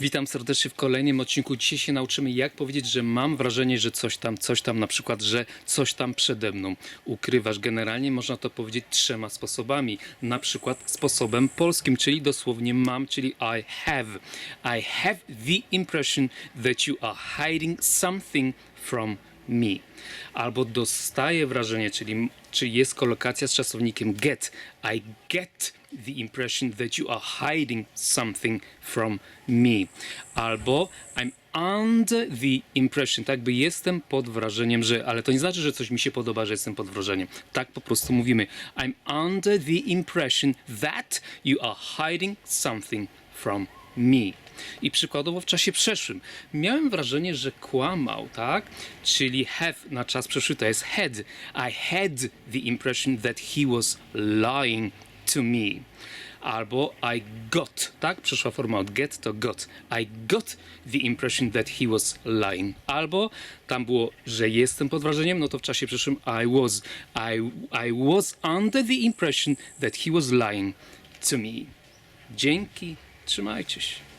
Witam serdecznie w kolejnym odcinku. Dzisiaj się nauczymy, jak powiedzieć, że mam wrażenie, że coś tam, coś tam, na przykład, że coś tam przede mną ukrywasz. Generalnie można to powiedzieć trzema sposobami. Na przykład sposobem polskim, czyli dosłownie mam, czyli I have. I have the impression that you are hiding something from me. Albo dostaję wrażenie, czyli, czyli jest kolokacja z czasownikiem get. I get the impression that you are hiding something from me. Albo I'm under the impression, tak by jestem pod wrażeniem, że, ale to nie znaczy, że coś mi się podoba, że jestem pod wrażeniem. Tak po prostu mówimy. I'm under the impression that you are hiding something from me. I przykładowo w czasie przeszłym miałem wrażenie, że kłamał, tak? Czyli have na czas przeszły to jest had. I had the impression that he was lying to me. Albo I got, tak? Przyszła forma od get to got. I got the impression that he was lying. Albo tam było, że jestem pod wrażeniem, no to w czasie przyszłym I was. I, I was under the impression that he was lying to me. Dzięki, trzymajcie się.